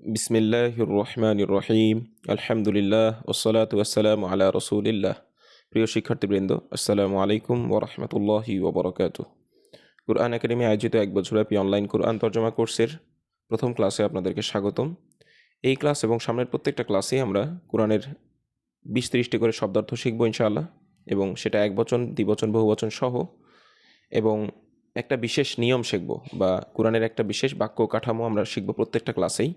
বিসমিল্লাহির রহমানির রহিম আলহামদুলিল্লাহ ওসলাত ওয়াসালাম আলা রসুলিল্লাহ। প্রিয় শিক্ষার্থীবৃন্দ, আসসালামু আলাইকুম ওরহমতুল্লাহি ওবরকাত কুরআন একাডেমি আয়োজিত এক বছরব্যাপী অনলাইন কুরআন তর্জমা কোর্সের প্রথম ক্লাসে আপনাদেরকে স্বাগতম। এই ক্লাস এবং সামনের প্রত্যেকটা ক্লাসে আমরা কোরআনের বিশ ত্রিশটি করে শব্দার্থ শিখব ইনশাআল্লাহ এবং সেটা এক বচন, দ্বিবচন, বহুবচন সহ এবং একটা বিশেষ নিয়ম শিখব বা কোরআনের একটা বিশেষ বাক্য কাঠামো আমরা শিখব প্রত্যেকটা ক্লাসেই।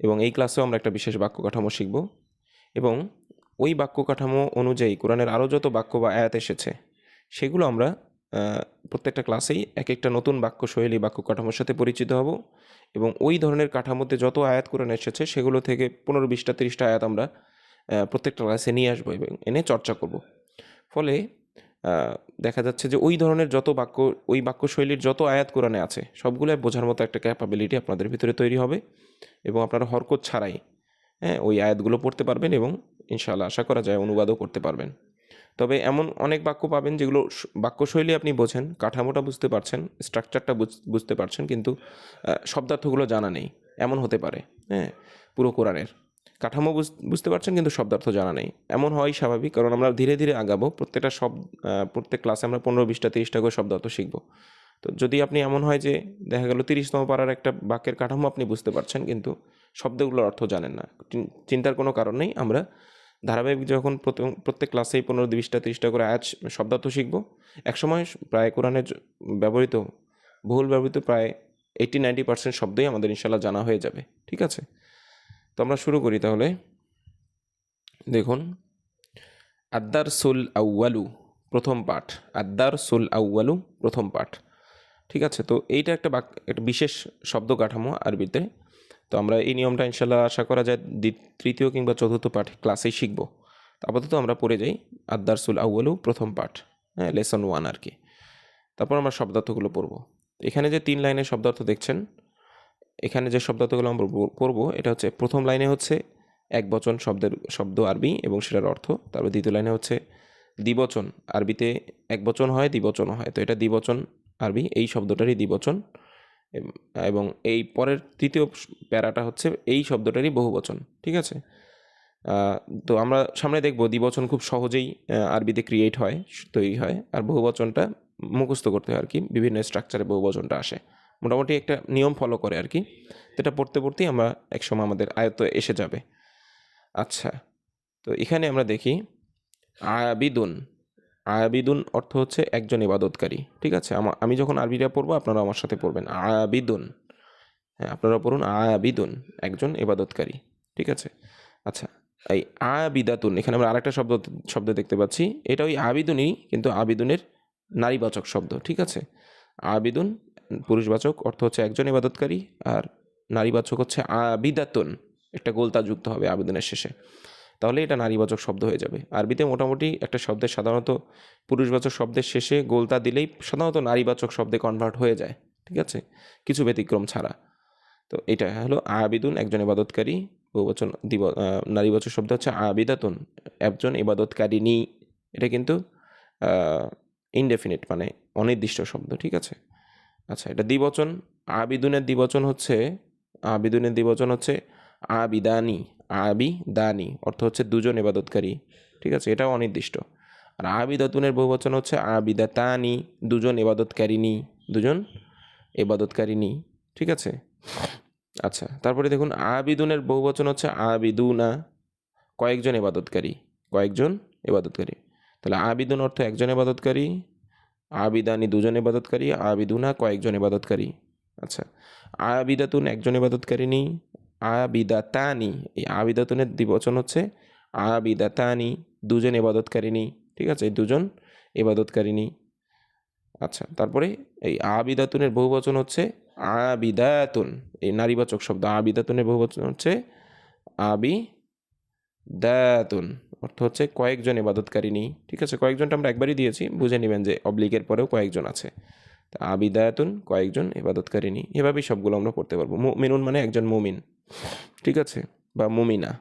এবং এই ক্লাসেও আমরা একটা বিশেষ বাক্য কাঠামো শিখব। এবং ওই বাক্য কাঠামো অনুযায়ী কোরআনের আরও যত বাক্য বা আয়াত এসেছে, সেগুলো আমরা প্রত্যেকটা ক্লাসেই এক একটা নতুন বাক্য শৈলী বাক্য কাঠামোর সাথে পরিচিত হব। এবং ওই ধরনের কাঠামোতে যত আয়াত কোরআন এসেছে, সেগুলো থেকে পনেরো বিশটা, তিরিশটা আয়াত আমরা প্রত্যেকটা ক্লাসে নিয়ে আসব এবং এনে চর্চা করব। ফলে দেখা যাচ্ছে যে ওই ধরনের যত বাক্য, ওই বাক্য শৈলীর যত আয়াত কোরআনে আছে সবগুলো বোঝার মতো একটা ক্যাপাবিলিটি আপনাদের ভিতরে তৈরি হবে এবং আপনারা হরকত ছাড়াই হ্যাঁ ওই আয়াতগুলো পড়তে পারবেন এবং ইনশাআল্লাহ আশা করা যায় অনুবাদও করতে পারবেন। তবে এমন অনেক বাক্য পাবেন যেগুলো বাক্যশৈলী আপনি বোঝেন, কাঠামোটা বুঝতে পারছেন স্ট্রাকচারটা বুঝতে পারছেন, কিন্তু শব্দার্থগুলো জানা নেই। এমন হতে পারে হ্যাঁ পুরো কোরআনের। কাঠামো বুঝ- বুঝতে পারছেন কিন্তু শব্দার্থ জানা নেই। এমন হয় স্বাভাবিক কারণ আমরা ধীরে ধীরে আগাবো প্রত্যেকটা আহ, প্রত্যেক ক্লাসে আমরা পনেরো বিশটা তিরিশটা করে শব্দার্থ শিখব। তো যদি আপনি এমন হয় যে দেখা গেল তিরিশতম পাড়ার একটা বাক্যের কাঠামো আপনি বুঝতে পারছেন কিন্তু শব্দগুলোর অর্থ জানেন না চিন্তার কোনো কারণ নেই আমরা ধারাবাহিক যখন প্রত- প্রত্যেক ক্লাসেই পনেরো বিশটা তিরিশটা করে আয়াত শব্দার্থ শিখব একসময় প্রায় কোরআনের ব্যবহৃত বহুল ব্যবহৃত প্রায় এইটি নাইনটি পার্সেন্ট শব্দই আমাদের ইনশাল্লাহ জানা হয়ে যাবে ঠিক আছে? তো আমরা শুরু করি তাহলে। দেখুন আদ্দার সুল আউয়ালু প্রথম পাঠ। আদ্দার সুল আউয়ালু প্রথম পাঠ। ঠিক আছে, তো এইটা একটা বাক, একটা বিশেষ শব্দ কাঠামো আরবিতে। তো আমরা এই নিয়মটা ইনশাল্লাহ আশা করা যায় তৃতীয় কিংবা চতুর্থ পাঠ ক্লাসেই শিখব। আপাতত আমরা পড়ে যাই আদ্দার সুল আউয়ালু প্রথম পাঠ। হ্যাঁ লেসন ওয়ান আর কি। তারপর আমরা শব্দার্থগুলো পড়ব। এখানে যে তিন লাইনের শব্দার্থ দেখছেন এখানে যে শব্দার্থগুলো আমরা পড়ব এটা হচ্ছে প্রথম লাইনে হচ্ছে এক বচন শব্দের শব্দ আরবি এবং সেটার অর্থ, তারপর দ্বিতীয় লাইনে হচ্ছে দ্বিবচন, আরবিতে এক বচন হয় দ্বিবচনও হয়। তো এটা দ্বিবচন আরবি, এই শব্দটারই দ্বিবচন। এবং এই পরের তৃতীয় প্যারাটা হচ্ছে এই শব্দটারই বহুবচন, ঠিক আছে? তো আমরা সামনে দেখব, দ্বিবচন খুব সহজেই আরবিতে ক্রিয়েট হয়, তৈরি হয়, আর বহুবচনটা মুখস্থ করতে হয় আর কি, বিভিন্ন স্ট্রাকচারে বহুবচনটা আসে। মোটামুটি একটা নিয়ম ফলো করে আর কি। এটা পড়তে পড়তেই আমরা একসময় আমাদের আয়ত্ত এসে যাবে। আচ্ছা তো এখানে আমরা দেখি আয়াবিদুন আয়াবিদুন অর্থ হচ্ছে একজন ইবাদতকারী, ঠিক আছে? আমা- আমি যখন আরবিটা পড়ব আপনারা আমার সাথে পড়বেন আয়াবিদুন হ্যাঁ আপনারা পড়ুন আয়াবিদুন একজন ইবাদতকারী, ঠিক আছে? আচ্ছা এই আবিদাতুন, এখানে আমরা আরেকটা শব্দ শব্দ দেখতে পাচ্ছি। এটা ওই আবিদুনই, কিন্তু আবিদুনের নারীবাচক শব্দ, ঠিক আছে? আবিদুন পুরুষবাচক, অর্থ হচ্ছে একজন ইবাদতকারী আর নারীবাচক হচ্ছে আবিদাতুন একটা গোলতা যুক্ত হবে আবেদনের শেষে। তাহলে এটা নারীবাচক শব্দ হয়ে যাবে। আরবিতে মোটামুটি একটা শব্দের সাধারণত পুরুষবাচক শব্দের শেষে গোলতা দিলেই সাধারণত নারীবাচক শব্দে কনভার্ট হয়ে যায়। ঠিক আছে? কিছু ব্যতিক্রম ছাড়া। তো এটা হলো আবিদুন, একজন ইবাদতকারী। বহুবচন দিব নারীবাচক শব্দ হচ্ছে আবিদাতুন। একজন ইবাদতকারিনী এটা কিন্তু ইনডেফিনিট মানে অনির্দিষ্ট শব্দ। ঠিক আছে? আচ্ছা এটা দ্বিবচন। আবিদুনের দ্বিবচন হচ্ছে, আবিদুনের দ্বিবচন হচ্ছে আবিদানি আবি দানি অর্থ হচ্ছে দুজন এবাদতকারী ঠিক আছে, এটাও অনির্দিষ্ট। আর আবিদাতুনের বহুবচন হচ্ছে আবিদাতানি, দুজন ইবাদতকারিনী দুজন ইবাদতকারিনী ঠিক আছে? আচ্ছা তারপরে দেখুন, আবিদুনের বহুবচন হচ্ছে আবিদুনা, কয়েকজন এবাদতকারী কয়েকজন এবাদতকারী তাহলে আবিদুন অর্থ একজন ইবাদতকারী আবিদানি দুজন ইবাদতকারী, আবিদুনা কয়েকজন ইবাদতকারী। আচ্ছা আবিদাতুন একজন ইবাদতকারিনী আবিদাতানি, এই আবিদাতুনের দ্বিবচন হচ্ছে আবিদাতানি দুজন ইবাদতকারিনী ঠিক আছে? এই দুজন ইবাদতকারিনী আচ্ছা তারপরে এই আবিদাতুনের বহুবচন হচ্ছে আবিদাতুন, এই নারীবাচক শব্দ, আবিদাতুনের বহুবচন হচ্ছে আবি দাতুন, অর্থ হচ্ছে কয়েকজন ইবাদতকারিনী ঠিক আছে, কয়েকজনটা আমরা একবারই দিয়েছি, বুঝে নেবেন যে অবলিকের পরেও কয়েকজন আছে। তা আবিদায়াতুন কয়েকজন ইবাদতকারিনী এভাবেই সবগুলো আমরা পড়তে পারব। মুমিনুন মানে একজন মুমিন। ঠিক আছে? বা মুমিনা।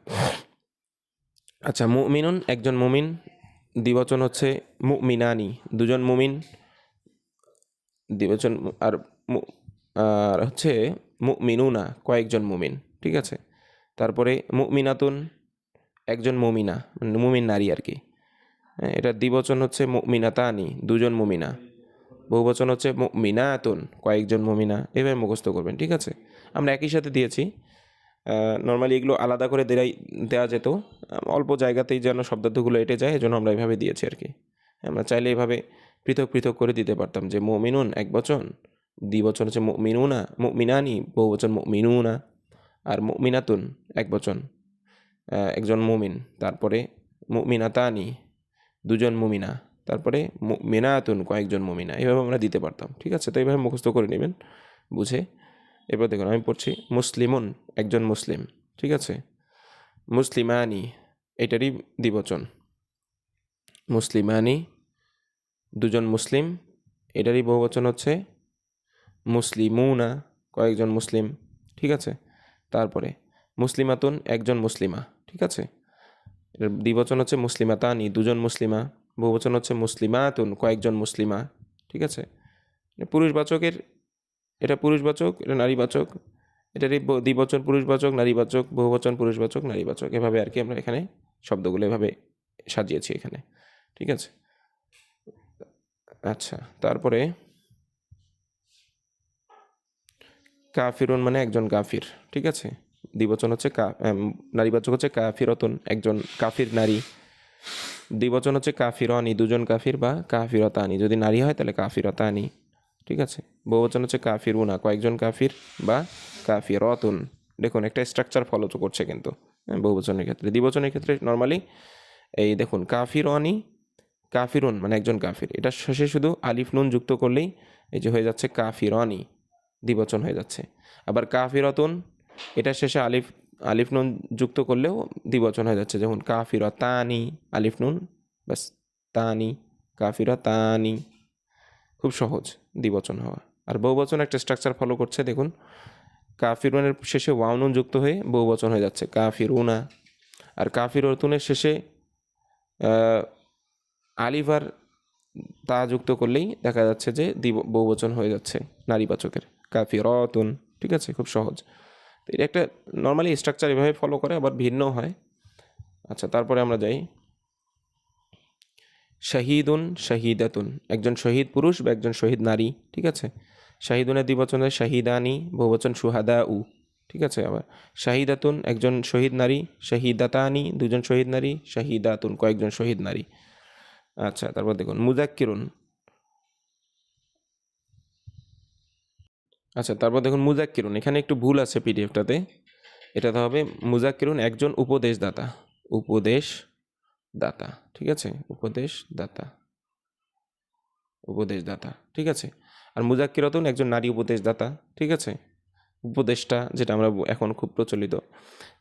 আচ্ছা মুমিনুন, একজন মুমিন, দ্বিবচন হচ্ছে মুমিনানি। দুজন মুমিন, দ্বিবচন আর মু- আর হচ্ছে মুমিনুনা, কয়েকজন মুমিন। ঠিক আছে? তারপরে মুমিনাতুন একজন মুমিনা মানে মুমিন নারী আর কি। হ্যাঁ এটার দ্বিবচন হচ্ছে মুমিনাতানি, দুজন মুমিনা। বহুবচন হচ্ছে মিনাতুন কয়েকজন মুমিনা। এভাবে মুখস্থ করবেন, ঠিক আছে? আমরা একই সাথে দিয়েছি। নর্মালি এগুলো আলাদা করে দেওয়াই দেওয়া যেত। অল্প জায়গাতেই যেন শব্দার্থগুলো এঁটে যায়, এজন্য আমরা এভাবে দিয়েছি আর কি। আমরা চাইলে এভাবে পৃথক পৃথক করে দিতে পারতাম যে মুমিনুন এক বচন, দ্বিবচন হচ্ছে মুমিনুনা, মুমিনানি, বহুবচন মুমিনুনা, আর মুমিনাতুন এক বচন। একজন মুমিন, তারপরে মুমিনাতানি, দুজন মুমিনা, তারপরে মিনাতুন কয়েকজন মুমিনা, এভাবে আমরা দিতে পারতাম, ঠিক আছে? তো এইভাবে মুখস্থ করে নেবেন, বুঝে। এবার দেখুন, আমি পড়ছি মুসলিমুন, একজন মুসলিম, ঠিক আছে? মুসলিমানি, এটারই দ্বিবচন। মুসলিমানি, দুজন মুসলিম, এটারই বহুবচন হচ্ছে মুসলিমুনা, কয়েকজন মুসলিম, ঠিক আছে? তারপরে মুসলিমাতুন, একজন মুসলিমা। ঠিক আছে? দ্বিবচন হচ্ছে মুসলিমাতানি দুজন মুসলিমা বহুবচন হচ্ছে মুসলিমা মুসলিমাতুন কয়েকজন মুসলিমা, ঠিক আছে? পুরুষবাচকের এটা পুরুষবাচক এটা নারীবাচক ব- দ্বিবচন পুরুষবাচক নারীবাচক বহুবচন পুরুষবাচক নারীবাচক এভাবে আর কি আমরা এখানে শব্দগুলো এভাবে সাজিয়েছি এখানে, ঠিক আছে? আচ্ছা তারপরে কাফিরুন মানে একজন কাফির, ঠিক আছে? দ্বিবচন হচ্ছে কা নারীবাচক হচ্ছে কাফিরতন একজন কাফির নারী। দ্বিবচন হচ্ছে কাফিরানি দুজন কাফির বা কাফিরতানি। যদি নারী হয় তাহলে কাফিরতানি ঠিক আছে? বহুবচন হচ্ছে কাফিরুনা কয়েকজন কাফির বা কাফিরতুন। দেখুন একটা স্ট্রাকচার ফলো তো করছে কিন্তু হ্যাঁ, বহুবচনের ক্ষেত্রে। দ্বিবচনের ক্ষেত্রে নর্মালি এই দেখুন কাফিরনি কাফিরুন মানে একজন কাফির। এটা শেষে শুধু আলিফ নুন যুক্ত করলেই এই যে হয়ে যাচ্ছে কাফিরনি দ্বিবচন হয়ে যাচ্ছে। আবার কাফিরতুন এটা শেষে আলিফ আলিফ নুন যুক্ত করলেও দ্বিবচন হয়ে যাচ্ছে। যেমন কাফির তানি, আলিফ নুন, ব্যাস, তানি, কাফির তানি। খুব সহজ দ্বিবচন হওয়া। আর বহুবচন একটা স্ট্রাকচার ফলো করছে, দেখুন কাফিরুনের শেষে ওয়াও নুন যুক্ত হয়ে বহুবচন হয়ে যাচ্ছে। কাফিরুনা আর কাফির অতুনের শেষে আলিফ আর তা যুক্ত করলেই দেখা যাচ্ছে যে দ্বি, বহুবচন হয়ে যাচ্ছে নারীবাচকের। কাফিরতুন ঠিক আছে? খুব সহজ। তো এটা একটা নর্মালি স্ট্রাকচার এভাবে ফলো করে, আবার ভিন্ন হয়। আচ্ছা তারপরে আমরা যাই। শাহিদুন শাহিদাতুন। একজন শহীদ পুরুষ বা একজন শহীদ নারী, ঠিক আছে? শাহিদুনের দ্বিবচনে শাহিদানি, বহুবচন সুহাদা উ ঠিক আছে? আবার শাহিদাতুন, একজন শহীদ নারী, শাহিদাতানি, দুজন শহীদ নারী, শাহিদাতুন, কয়েকজন শহীদ নারী। আচ্ছা তারপর দেখুন, মুজাক্কিরুন। আচ্ছা তারপর দেখুন মুজাক্কিরুন। এখানে একটু ভুল আছে পিডিএফটাতে। এটাতে হবে মুজাক্কিরুন একজন উপদেশদাতা। উপদেশ দাতা ঠিক আছে? উপদেশ দাতা উপদেশদাতা, ঠিক আছে? আর মুজাক্কিরতুন একজন নারী উপদেশদাতা, ঠিক আছে? উপদেশটা যেটা আমরা এখন খুব প্রচলিত।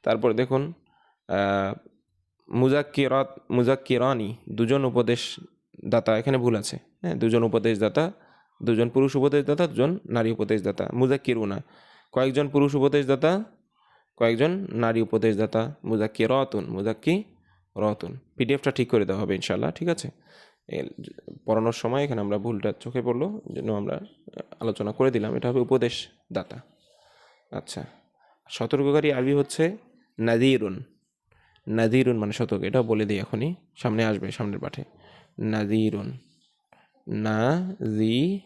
তারপরে দেখুন মুজাক্কিরাত মুজাক্কিরানি, দুজন উপদেশ দাতা এখানে ভুল আছে। হ্যাঁ দুজন উপদেশদাতা দুজন পুরুষ উপদেশদাতা, দুজন নারী উপদেশদাতা। মুজাক্কিরুনা কয়েকজন পুরুষ উপদেশদাতা, কয়েকজন নারী উপদেশদাতা। মুজাক্কি রতুন মুজাক্কি রতুন পিডিএফটা ঠিক করে দেওয়া হবে ইনশাল্লাহ ঠিক আছে? পড়ানোর সময় এখানে আমরা ভুলটা চোখে পড়ল জন্য আমরা আলোচনা করে দিলাম। এটা হবে উপদেশদাতা। আচ্ছা সতর্ককারী আরবি হচ্ছে নাদিরুন নাদিরুন মানে সতর্ক, এটাও বলে দিই এখনই। সামনে আসবে সামনের পাঠে। নাদিরুন না জি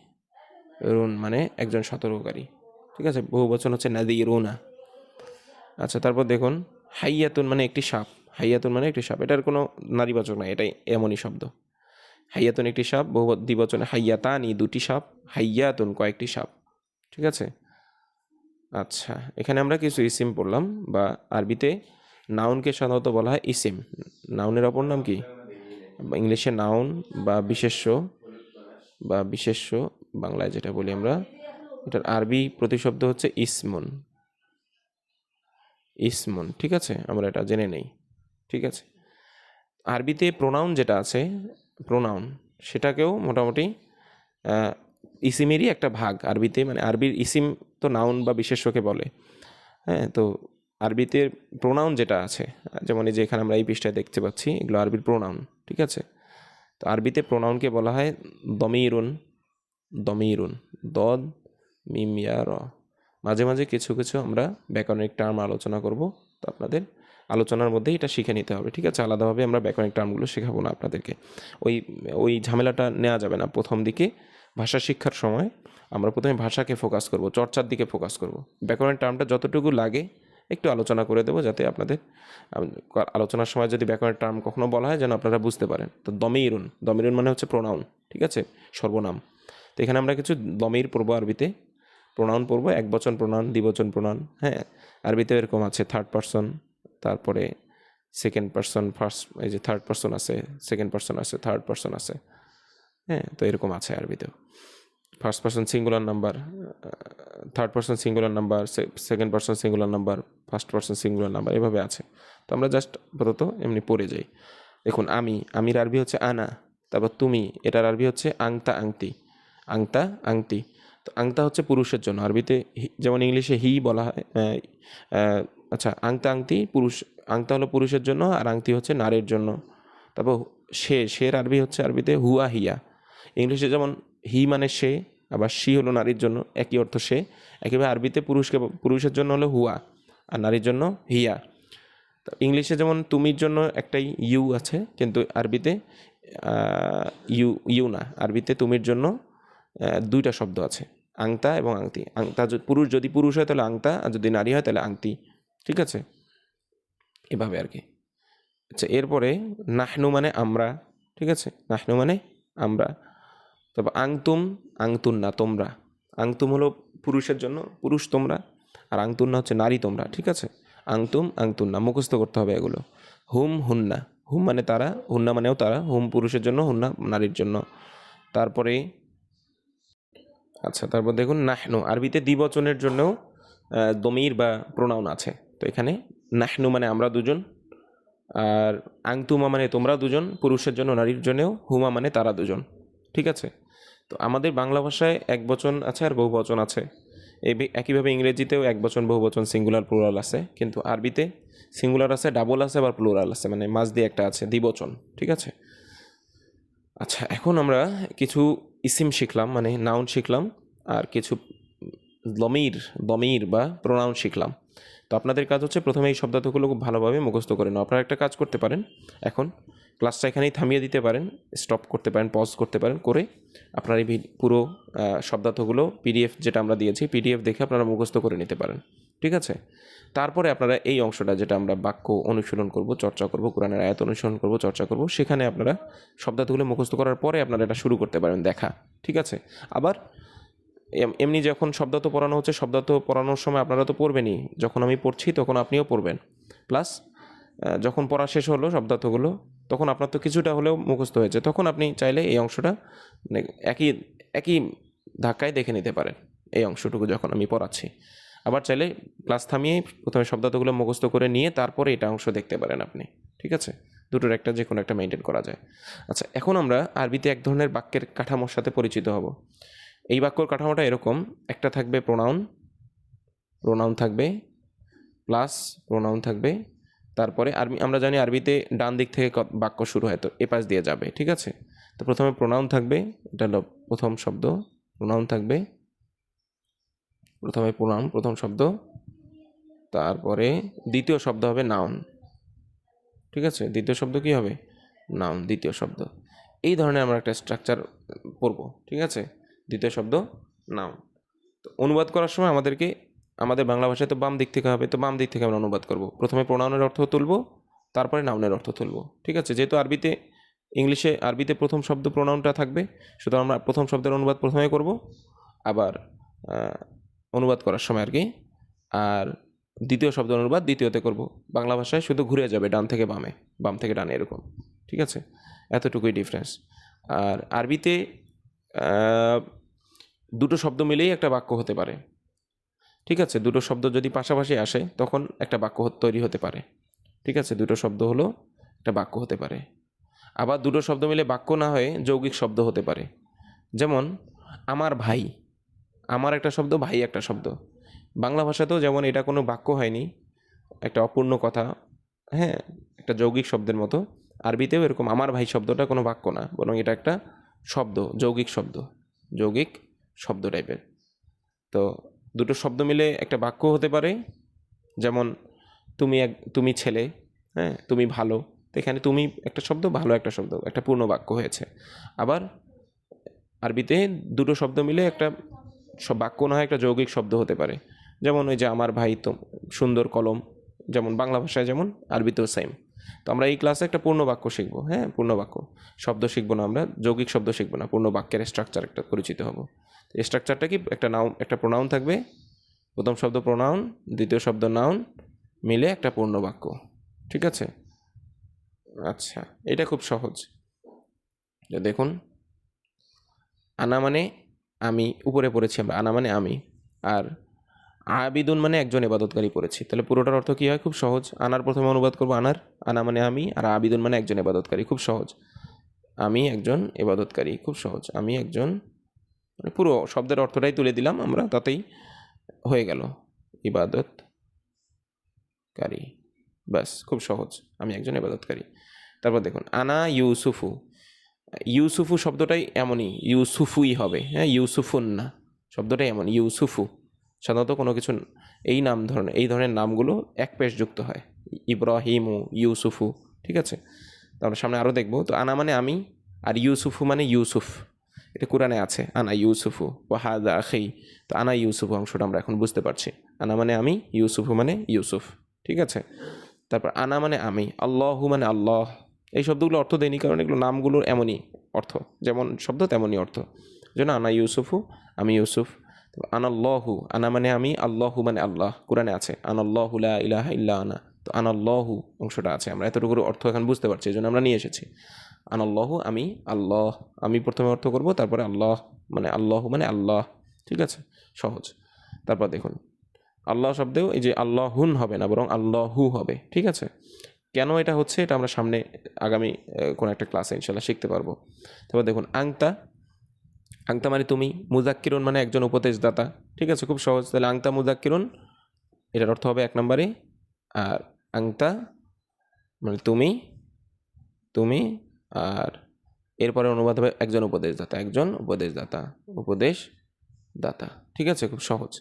রুন মানে একজন সতর্ককারী। ঠিক আছে? বহু বচন হচ্ছে নাদি রুনা আচ্ছা তারপর দেখুন, হাইয়াতুন মানে একটি সাপ। হাইয়াতুন মানে একটি সাপ। এটার কোনো নারীবাচক নয় এটাই এমনই শব্দ। হাইয়াতুন একটি সাপ, বহু দ্বিবচনে হাইয়াতানি দুটি সাপ, হাইয়াতুন কয়েকটি সাপ। ঠিক আছে? আচ্ছা এখানে আমরা কিছু ইসিম পড়লাম, বা আরবিতে নাউনকে সাধারণত বলা হয় ইসিম। নাউনের অপর নাম কি? ইংলিশে নাউন বা বিশেষ্য বা বিশেষ্য বাংলায় যেটা বলি আমরা, এটার আরবি প্রতিশব্দ হচ্ছে ইসমুন। ইসমুন, ঠিক আছে? আমরা এটা জেনে নেই, ঠিক আছে? আরবিতে প্রোনাউন যেটা আছে প্রোনাউন সেটাকেও মোটামুটি ইসিমেরই একটা ভাগ। আরবিতে মানে আরবির ইসিম তো নাউন বা বিশেষ্যকে বলে। হ্যাঁ তো আরবিতে প্রোনাউন যেটা আছে, যেমন এই যে এখানে আমরা এই পৃষ্ঠায় দেখতে পাচ্ছি, এগুলো আরবির প্রোনাউন ঠিক আছে? তো আরবিতে প্রোনাউনকে বলা হয় দমিরুন দমিরুন, দদ, মিম, ইয়া, র। মাঝে মাঝে কিছু কিছু আমরা ব্যাকরণিক টার্ম আলোচনা করব, তো আপনাদের আলোচনার মধ্যেই এটা শিখে নিতে হবে, ঠিক আছে? আলাদাভাবে আমরা ব্যাকরণিক টার্মগুলো শেখাবো না আপনাদেরকে। ওই ওই ঝামেলাটা নেওয়া যাবে না। প্রথম দিকে ভাষা শিক্ষার সময় আমরা প্রথমে ভাষাকে ফোকাস করব, চর্চার দিকে ফোকাস করব। ব্যাকরণের টার্মটা যতটুকু লাগে একটু আলোচনা করে দেবো যাতে আপনাদের আলোচনার সময় যদি ব্যাকরণের টার্ম কখনো বলা হয় যেন আপনারা বুঝতে পারেন। তো দমিরুন দমিরুন মানে হচ্ছে প্রোনাউন ঠিক আছে? সর্বনাম। তো এখানে আমরা কিছু দমির পড়ব আরবিতে প্রোনাউন পড়ব এক বচন প্রোনাউন দ্বিবচন প্রোনাউন হ্যাঁ? আরবিতে এরকম আছে থার্ড পারসন তারপরে সেকেন্ড পারসন ফার্স্ট এই যে থার্ড পারসন আছে সেকেন্ড পারসন আছে থার্ড পারসন আছে হ্যাঁ? তো এরকম আছে আরবিতেও। First person singular number third person singular number second person singular number first person singular number এভাবে আছে। তো আমরা জাস্ট আপাতত এমনি পড়ে যাই। দেখুন, আমি, আমির আরবি হচ্ছে আনা, তারপর তুমি, এটার আরবি হচ্ছে আংতা আংতি। আংতা, আংটি। তো আংতা হচ্ছে পুরুষের জন্য। আরবিতে যেমন ইংলিশে হি বলা হয় আচ্ছা আংতা, আংটি, পুরুষ, আংতা হলো পুরুষের জন্য আর আংটি হচ্ছে নারীর জন্য। তারপর সে শের আরবি হচ্ছে আরবিতে হুয়া হিয়া। ইংলিশে যেমন হি মানে সে, আবার শি হলো নারীর জন্য, একই অর্থ সে। একইভাবে আরবিতে পুরুষকে, পুরুষের জন্য হলো হুয়া আর নারীর জন্য হিয়া। তো ইংলিশে যেমন তুমির জন্য একটাই ইউ আছে, কিন্তু আরবিতে ইউ ইউ না। আরবিতে তুমির জন্য দুইটা শব্দ আছে। আংতা এবং আংতি। আংতা পুরুষ যদি পুরুষ হয় তাহলে আংতা, আর যদি নারী হয় তাহলে আংতি। ঠিক আছে? এভাবে আর কি। আচ্ছা এরপরে নাহনু মানে আমরা। ঠিক আছে? নাহনু মানে আমরা। তারপর আংতুম আংতুন না তোমরা। আংতুম হলো পুরুষের জন্য পুরুষ তোমরা, আর আংতুন না হচ্ছে নারী তোমরা। ঠিক আছে? আংতুম আংতুন না মুখস্থ করতে হবে এগুলো। হুম, হুন্না। হুম মানে তারা, হুন্না মানেও তারা। হুম পুরুষের জন্য, হুন্না নারীর জন্য। তারপরে আচ্ছা তারপর দেখুন নাহনু আরবিতে দ্বিবচনের জন্যও আহ, দমির বা প্রোনাউন আছে। তো এখানে নাহনু মানে আমরা দুজন আর আংতুমা মানে তোমরা দুজন পুরুষের জন্য নারীর জন্যও হুমা মানে তারা দুজন। ঠিক আছে? তো আমাদের বাংলা ভাষায় এক বচন আছে আর বহু বচন আছে। এই একইভাবে ইংরেজিতেও এক বচন বহু বচন সিঙ্গুলার প্লুরাল আছে। কিন্তু আরবিতে সিঙ্গুলার আছে ডাবল আছে আবার প্লুরাল আছে। মানে মাঝ দিয়ে একটা আছে দ্বিবচন। ঠিক আছে? আচ্ছা এখন আমরা কিছু ইসিম শিখলাম মানে নাউন শিখলাম, আর কিছু দমির দমির বা প্রোনাউন শিখলাম। তো আপনাদের কাজ হচ্ছে প্রথমে এই শব্দার্থগুলো খুব ভালোভাবে মুখস্থ করে নাও। আপনারা একটা কাজ করতে পারেন, এখন ক্লাসটা এখানেই থামিয়ে দিতে পারেন স্টপ করতে পারেন পজ করতে পারেন, করে আপনার এই পুরো শব্দার্থগুলো পিডিএফ যেটা আমরা দিয়েছি পিডিএফ দেখে আপনারা মুখস্থ করে নিতে পারেন। ঠিক আছে? তারপরে আপনারা এই অংশটা যেটা আমরা বাক্য অনুশীলন করব, চর্চা করব, কোরআনের আয়াত অনুসরণ করব, চর্চা করব, সেখানে আপনারা শব্দার্থগুলো মুখস্থ করার পরে আপনারা এটা শুরু করতে পারেন দেখা, ঠিক আছে? আবার এমনি যখন শব্দার্থ পড়ানো হচ্ছে, শব্দার্থ পড়ানোর সময় আপনারা তো পড়বেনই। যখন আমি পড়ছি তখন আপনিও পড়বেন। প্লাস যখন পড়া শেষ হলো শব্দার্থগুলো, তখন আপনার তো কিছুটা হলেও মুখস্থ হয়েছে। তখন আপনি চাইলে এই অংশটা মানে একই একই ধাক্কায় দেখে নিতে পারেন। এই অংশটুকু যখন আমি পড়াচ্ছি। আবার চাইলে ক্লাস থামিয়ে প্রথমে শব্দার্থগুলো মুখস্থ করে নিয়ে তারপরে এটা অংশ দেখতে পারেন আপনি, ঠিক আছে? দুটোর একটা যে কোনো একটা মেনটেন করা যায়। আচ্ছা এখন আমরা আরবিতে এক ধরনের বাক্যের কাঠামোর সাথে পরিচিত হব। এই বাক্যর কাঠামোটা এরকম, একটা থাকবে প্রোনাউন প্রোনাউন থাকবে প্লাস প্রোনাউন থাকবে, তারপরে আরবি, আমরা জানি আরবিতে ডান দিক থেকে বাক্য শুরু হয়, তো এ পাশ দিয়ে যাবে, ঠিক আছে? তো প্রথমে প্রোনাউন থাকবে, এটা হলো প্রথম শব্দ প্রোনাউন থাকবে প্রথমে প্রোনাউন প্রথম শব্দ। তারপরে দ্বিতীয় শব্দ হবে নাউন ঠিক আছে? দ্বিতীয় শব্দ কি হবে? নাউন দ্বিতীয় শব্দ। এই ধরনের আমরা একটা স্ট্রাকচার পড়ব, ঠিক আছে? দ্বিতীয় শব্দ নাউন তো অনুবাদ করার সময় আমাদেরকে, আমাদের বাংলা ভাষায় তো বাম দিক থেকে হবে, তো বাম দিক থেকে আমরা অনুবাদ করব। প্রথমে প্রোনাউনের অর্থ তুলব, তারপরে নাউনের অর্থ তুলব। ঠিক আছে? যেহেতু আরবিতে, ইংলিশে, আরবিতে প্রথম শব্দ প্রোনাউনটা থাকবে, সুতরাং আমরা প্রথম শব্দের অনুবাদ প্রথমে করব। আবার অনুবাদ করার সময় আর কি। আর দ্বিতীয় শব্দ অনুবাদ দ্বিতীয়তে করব। বাংলা ভাষায় শুধু ঘুরে যাবে ডান থেকে বামে, বাম থেকে ডানে এরকম, ঠিক আছে? এতটুকুই ডিফারেন্স আর আরবিতে দুটো শব্দ মিলেই একটা বাক্য হতে পারে, ঠিক আছে? দুটো শব্দ যদি পাশাপাশি আসে, তখন একটা বাক্য তৈরি হতে পারে, ঠিক আছে? দুটো শব্দ হলো একটা বাক্য হতে পারে। আবার দুটো শব্দ মিলে বাক্য না হয়ে যৌগিক শব্দ হতে পারে। যেমন, আমার ভাই। আমার একটা শব্দ, ভাই একটা শব্দ। বাংলা ভাষাতেও যেমন এটা কোনো বাক্য হয়নি, একটা অপূর্ণ কথা হ্যাঁ একটা যৌগিক শব্দের মতো, আরবিতেও এরকম আমার ভাই শব্দটা কোনো বাক্য না, বরং এটা একটা শব্দ, যৌগিক শব্দ যৌগিক শব্দ টাইপের। তো দুটো শব্দ মিলে একটা বাক্য হতে পারে, যেমন তুমি এক, তুমি ছেলে হ্যাঁ তুমি ভালো, তো এখানে তুমি একটা শব্দ, ভালো একটা শব্দ, একটা পূর্ণ বাক্য হয়েছে। আবার আরবিতে দুটো শব্দ মিলে একটা বাক্য না হয় একটা যৌগিক শব্দ হতে পারে। যেমন ওই যে আমার ভাই তো সুন্দর কলম, যেমন বাংলা ভাষায় যেমন আরবিতেও সেম তো আমরা এই ক্লাসে একটা পূর্ণ বাক্য শিখব হ্যাঁ পূর্ণ বাক্য। শব্দ শিখব না আমরা, যৌগিক শব্দ শিখব না, পূর্ণ বাক্যের স্ট্রাকচার একটা পরিচিত হব। স্ট্রাকচারটা কি একটা নাউন একটা প্রোনাউন থাকবে। প্রথম শব্দ প্রোনাউন দ্বিতীয় শব্দ নাউন মিলে একটা পূর্ণ বাক্য। ঠিক আছে? আচ্ছা এটা খুব সহজ। দেখুন, আনা মানে আমি, উপরে পড়েছি আমরা, আনা মানে আমি। আর আবিদুন মানে একজন এবাদতকারী পড়েছি। তাহলে পুরোটার অর্থ কী হয়? খুব সহজ। আনার প্রথমে অনুবাদ করব আনার, আনা মানে আমি, আর আবিদুন মানে একজন এবাদতকারী খুব সহজ। আমি একজন এবাদতকারী খুব সহজ। আমি একজন মানে পুরো শব্দের অর্থটাই তুলে দিলাম আমরা, তাতেই হয়ে গেল। ইবাদত কারী ব্যাস, খুব সহজ। আমি একজন এবাদতকারী তারপর দেখুন, আনা ইউসুফু। ইউসুফু শব্দটাই এমনই, ইউসুফুই হবে হ্যাঁ ইউসুফুন না শব্দটাই এমন, ইউসুফু। সাধারণত কোনো কিছু এই নাম ধরনের, এই ধরনের নামগুলো এক পেশ যুক্ত হয়, ইব্রাহিমু, ইউসুফু, ঠিক আছে? তো আমরা সামনে আরও দেখব, তো আনা মানে আমি আর ইউসুফু মানে ইউসুফ। এটা কোরআনে আছে, আনা ইউসুফু ওয়াহাদা আখেই তো আনা ইউসুফু অংশটা আমরা এখন বুঝতে পারছি। আনা মানে আমি, ইউসুফু মানে ইউসুফ, ঠিক আছে? তারপর আনা মানে আমি, আল্লাহু মানে আল্লাহ। এই শব্দগুলো অর্থ দেয়নি, কারণ এগুলো নামগুলোর এমনই অর্থ। যেমন শব্দ, তেমনই অর্থ। যেন আনা ইউসুফু, আমি ইউসুফ। আনাল্লাহু আনা মানে আমি, আল্লাহু মানে আল্লাহ। কোরআনে আছে আনাল্লাহু লা ইলাহা ইল্লা আনা। তো আনাল্লাহু অংশটা আছে, আমরা এতটুকু অর্থ এখন বুঝতে পারছি এই জন্য আমরা নিয়ে এসেছি। আনাল্লাহু আমি আল্লাহ। আমি প্রথমে অর্থ করব, তারপরে আল্লাহ মানে আল্লাহ মানে আল্লাহ। ঠিক আছে? সহজ। তারপর দেখুন, আল্লাহ শব্দেও এই যে আল্লাহুন হবে না, বরং আল্লাহু হবে। ঠিক আছে? কেন এটা হচ্ছে, এটা আমরা সামনে, আগামী কোনো একটা ক্লাসে ইনশাল্লাহ শিখতে পারব। তারপর দেখুন, আংতা আংতা মানে তুমি, মুজাক্কিরুন মানে একজন উপদেশদাতা, ঠিক আছে, খুব সহজ। তাহলে আংতা, মুজাক্কিরুন, এটার অর্থ হবে এক নম্বরে, আর আংতা মানে তুমি তুমি, আর এরপরে অনুবাদ হবে একজন উপদেশদাতা একজন উপদেশদাতা উপদেশ দাতা ঠিক আছে, খুব সহজ।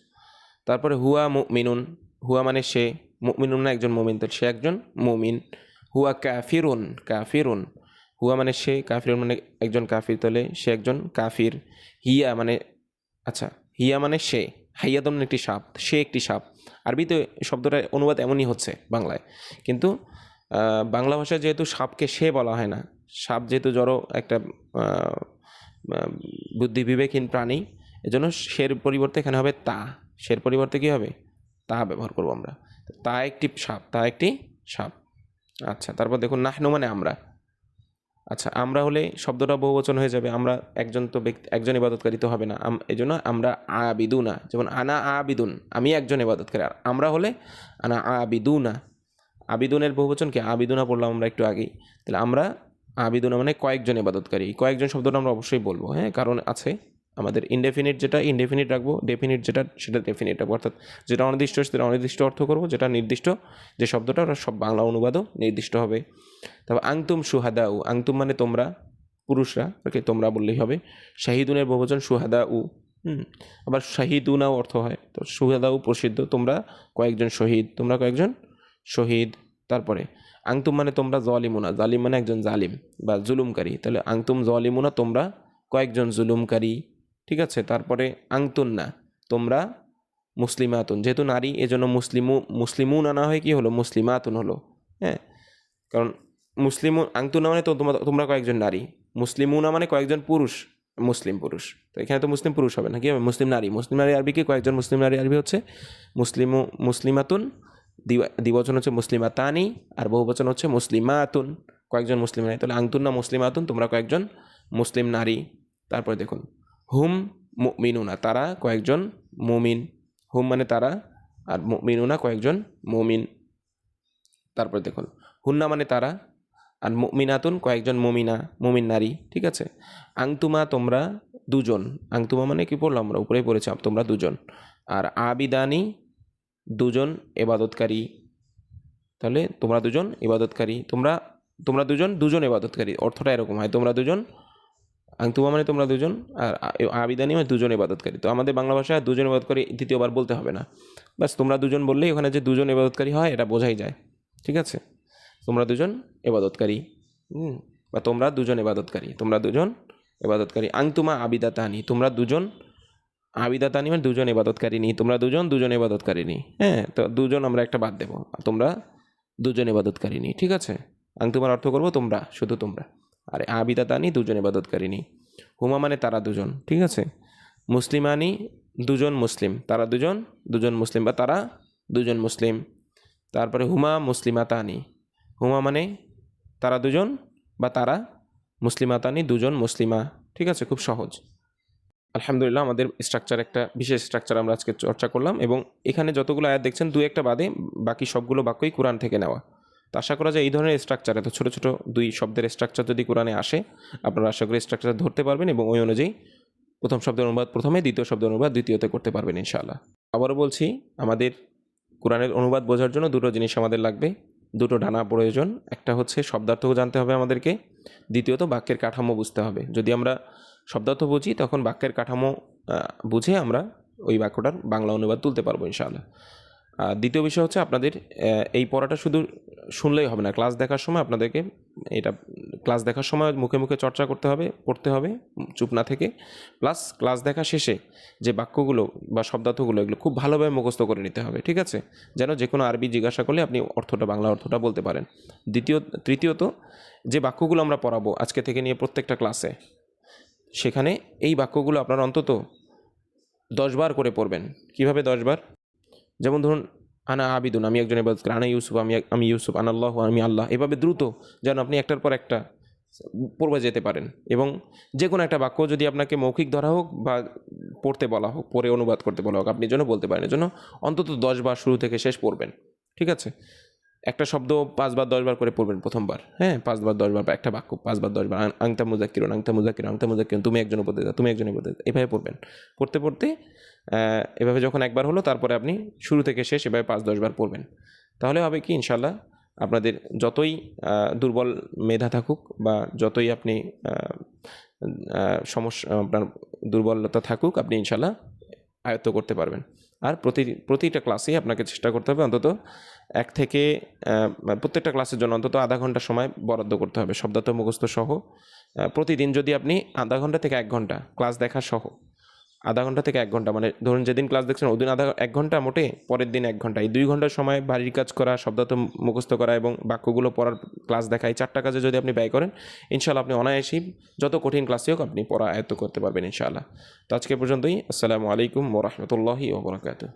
তারপরে হুয়া মিনুন হুয়া মানে সে মিনুন না একজন মোমিন, তো সে একজন মোমিন। হুয়া কাফিরুন কাফিরুন। হুয়া মানে সে, কাফিরুন মানে একজন কাফির, তাহলে সে একজন কাফির। হিয়া মানে আচ্ছা হিয়া মানে সে। হাইয়াদন একটি সাপ, সে একটি সাপ। আরবিতে শব্দটা অনুবাদ এমনই হচ্ছে বাংলায়। কিন্তু বাংলা ভাষায় যেহেতু সাপকে সে বলা হয় না, সাপ যেহেতু জড়ো একটা বুদ্ধি বিবেকহীন প্রাণী, এজন্য সের পরিবর্তে এখানে হবে তা। সের পরিবর্তে কী হবে? তা ব্যবহার করব আমরা। তা একটি সাপ তা একটি সাপ। আচ্ছা তারপর দেখুন, নাহনু মানে আমরা। আচ্ছা আমরা হলে শব্দটা বহুবচন হয়ে যাবে। আমরা একজন তো ব্যক্তি, একজন ইবাদতকারী তো হবে না। এই জন্য আমরা আবিদুনা। যেমন, আনা আবিদুন, আমি একজন ইবাদতকারী। আর আমরা হলে আনা আবিদুনা। আবিদুনের বহুবচন কি? আবিদুনা পড়লাম আমরা একটু আগেই। তাহলে আমরা আবিদুনা মানে কয়েকজন ইবাদতকারী। কয়েকজন শব্দটা আমরা অবশ্যই বলব হ্যাঁ? কারণ আছে আমাদের ইনডেফিনিট যেটা ইনডেফিনিট রাখব ডেফিনিট যেটা, সেটা ডেফিনিট রাখব। অর্থাৎ যেটা অনির্দিষ্ট, সেটা অনির্দিষ্ট অর্থ করব, যেটা নির্দিষ্ট, যে শব্দটা ওটা সব বাংলা অনুবাদও নির্দিষ্ট হবে। তারপর আংতুম সুহাদা উ আংতুম মানে তোমরা, পুরুষরা, ওকে, তোমরা বললেই হবে। শাহিদুনের বহুবচন সুহাদা উ হুম। আবার শাহিদুনাও অর্থ হয়। তো সুহাদাউ প্রসিদ্ধ, তোমরা কয়েকজন শহীদ, তোমরা কয়েকজন শহীদ। তারপরে, আংতুম মানে তোমরা জলিমুনা, জালিম মানে একজন জালিম বা জুলুমকারী। তাহলে আংতুম জলিমুনা, তোমরা কয়েকজন জুলুমকারী। ঠিক আছে? তারপরে আংতুন্না, তোমরা মুসলিমাতুন। যেহেতু নারী, এজন্য মুসলিমু, মুসলিমুন আনা হয় কি হলো? মুসলিমাতুন হলো। হ্যাঁ? কারণ মুসলিম আংতুনা মানে তো তোমরা কয়েকজন নারী। মুসলিমুনা মানে কয়েকজন পুরুষ, মুসলিম পুরুষ। তো এখানে তো মুসলিম পুরুষ হবে না। কি হবে? মুসলিম নারী। মুসলিম নারী আরবি কি? কয়েকজন মুসলিম নারী আরবি হচ্ছে? মুসলিমু, মুসলিমাতুন দ্বিবচন হচ্ছে মুসলিমাতানি, আর বহুবচন হচ্ছে মুসলিমাতুন। কয়েকজন মুসলিম নারী। তাহলে আংতুন্না, মুসলিমাতুন, তোমরা কয়েকজন মুসলিম নারী। তারপরে দেখুন। হুম মিনুনা তারা কয়েকজন মুমিন। হুম মানে তারা আর মিনুনা কয়েকজন মুমিন। তারপর দেখুন, হুন্না মানে তারা আর মিনাতুন কয়েকজন মুমিনা, মুমিন নারী, ঠিক আছে? আংতুমা তোমরা দুজন। আংতুমা মানে কি পড়লাম আমরা? উপরেই পড়েছি তোমরা দুজন। আর আবিদানি দুজন এবাদতকারী। তাহলে তোমরা দুজন ইবাদতকারী তোমরা তোমরা দুজন দুজন এবাদতকারী। অর্থটা এরকম হয়, তোমরা দুজন আংতুমা মানে তোমরা দুজন আর আবিদানি মানে দুজন ইবাদতকারী। তো আমাদের বাংলা ভাষায় দুজন ইবাদতকারী দ্বিতীয়বার বলতে হবে না। ব্যাস, তোমরা দুজন বললেই ওখানে যে দুজন ইবাদতকারী হয়, এটা বোঝাই যায়। ঠিক আছে? তোমরা দুজন ইবাদতকারী। হুম? বা তোমরা দুজন ইবাদতকারী। তোমরা দুজন ইবাদতকারী। আংতুমা আবিদা আবিদাতানি। তোমরা দুজন আবিদা আবিদাতানি মানে দুজন ইবাদতকারী নি। তোমরা দুজন দুজন ইবাদতকারী নি। হ্যাঁ তো দুজন আমরা একটা বাদ দেবো। তোমরা দুজন ইবাদতকারী নি। ঠিক আছে? আংতুমার অর্থ করব তোমরা, শুধু তোমরা। আর আবিদাতানি দুজন ইবাদতকারী নি হুমা মানে তারা দুজন, ঠিক আছে? মুসলিমানি দুজন মুসলিম, তারা দুজন দুজন মুসলিম বা তারা দুজন মুসলিম। তারপরে হুমা মুসলিমাতানি। হুমা মানে তারা দুজন বা তারা মুসলিমাতানি দুজন মুসলিমা, ঠিক আছে? খুব সহজ। আলহামদুলিল্লাহ, আমাদের স্ট্রাকচার একটা বিশেষ স্ট্রাকচার আমরা আজকে চর্চা করলাম এবং এখানে যতগুলো আয়াত দেখছেন দু একটা বাদে বাকি সবগুলো বাক্যই কোরআন থেকে নেওয়া। তো আশা করা যায় এই ধরনের স্ট্রাকচার এত ছোটো ছোটো দুই শব্দের স্ট্রাকচার যদি কোরআনে আসে, আপনারা আশা করি স্ট্রাকচার ধরতে পারবেন এবং ওই অনুযায়ী প্রথম শব্দের অনুবাদ প্রথমে, দ্বিতীয় শব্দের অনুবাদ দ্বিতীয়তে করতে পারবেন ইনশাআল্লাহ। আবারও বলছি, আমাদের কোরআনের অনুবাদ বোঝার জন্য দুটো জিনিস আমাদের লাগবে, দুটো ডানা প্রয়োজন, একটা হচ্ছে শব্দার্থ জানতে হবে আমাদেরকে, দ্বিতীয়ত বাক্যের কাঠামো বুঝতে হবে। যদি আমরা শব্দার্থ বুঝি, তখন বাক্যের কাঠামো বুঝে আমরা ওই বাক্যটার বাংলা অনুবাদ তুলতে পারব ইনশাআল্লাহ। দ্বিতীয় বিষয় হচ্ছে আপনাদের এই পড়াটা শুধু শুনলেই হবে না। ক্লাস দেখার সময় আপনাদেরকে এটা, ক্লাস দেখার সময় মুখে মুখে চর্চা করতে হবে, পড়তে হবে, চুপ না থেকে। প্লাস ক্লাস দেখা শেষে যে বাক্যগুলো বা শব্দার্থগুলো, এগুলো খুব ভালোভাবে মুখস্থ করে নিতে হবে, ঠিক আছে? যেন যে কোনো আরবি জিজ্ঞাসা করলে আপনি অর্থটা, বাংলা অর্থটা বলতে পারেন। দ্বিতীয়, তৃতীয়ত, যে বাক্যগুলো আমরা পড়াবো আজকে থেকে নিয়ে প্রত্যেকটা ক্লাসে, সেখানে এই বাক্যগুলো আপনার অন্তত দশবার করে পড়বেন। কীভাবে দশবার যেমন ধরুন, আনা আবিদুন, আমি একজন এবার আনা ইউসুফ, আমি আমি ইউসুফ আনাল্লাহ আমি আল্লাহ। এভাবে দ্রুত যেন আপনি একটার পর একটা পড়বে যেতে পারেন। এবং যে কোনো একটা বাক্য যদি আপনাকে মৌখিক ধরা হোক বা পড়তে বলা হোক পরে অনুবাদ করতে বলা হোক, আপনি যেন জন্য বলতে পারেন, এজন্য অন্তত দশবার শুরু থেকে শেষ পড়বেন। ঠিক আছে? একটা শব্দ পাঁচবার, দশবার করে পড়বেন প্রথমবার। হ্যাঁ পাঁচবার, দশবার বা একটা বাক্য পাঁচবার, দশবার আংতা মুজাক্কিরুন আংতা মুজাক্কিরুন আংতা মুজাক্কিরুন, তুমি একজন উপদেষ্টা, তুমি একজন উপদেষ্টা, এভাবে পড়বেন। পড়তে পড়তে এভাবে যখন একবার হলো, তারপরে আপনি শুরু থেকে শেষ এভাবে পাঁচ, দশবার পড়বেন। তাহলে হবে কি ইনশাল্লাহ আপনাদের যতই দুর্বল মেধা থাকুক বা যতই আপনি সমস্যা আপনার দুর্বলতা থাকুক, আপনি ইনশাল্লাহ আয়ত্ত করতে পারবেন। আর প্রতি, প্রতিটা ক্লাসেই আপনাকে চেষ্টা করতে হবে অন্তত এক থেকে মানে প্রত্যেকটা ক্লাসের জন্য অন্তত আধা ঘণ্টা সময় বরাদ্দ করতে হবে, শব্দার্থ মুখস্থ সহ। প্রতিদিন যদি আপনি আধা ঘণ্টা থেকে এক ঘণ্টা ক্লাস দেখা সহ, আধা ঘণ্টা থেকে এক ঘণ্টা মানে ধরুন যেদিন ক্লাস দেখছেন ওদিন আধা, এক ঘণ্টা মোটে পরের দিন এক ঘণ্টা। এই দুই ঘণ্টার সময় বাড়ির কাজ করা, শব্দার্থ মুখস্থ করা এবং বাক্যগুলো পড়ার ক্লাস দেখা, এই চারটা কাজে যদি আপনি ব্যয় করেন ইনশাল্লাহ আপনি অনায়াসেই যত কঠিন ক্লাসে হোক আপনি পড়া আয়ত্ত করতে পারবেন ইনশাআল্লাহ। তো আজকে পর্যন্তই, আসসালামু আলাইকুম ওরহমতুল্লাহি ওবরাকাতু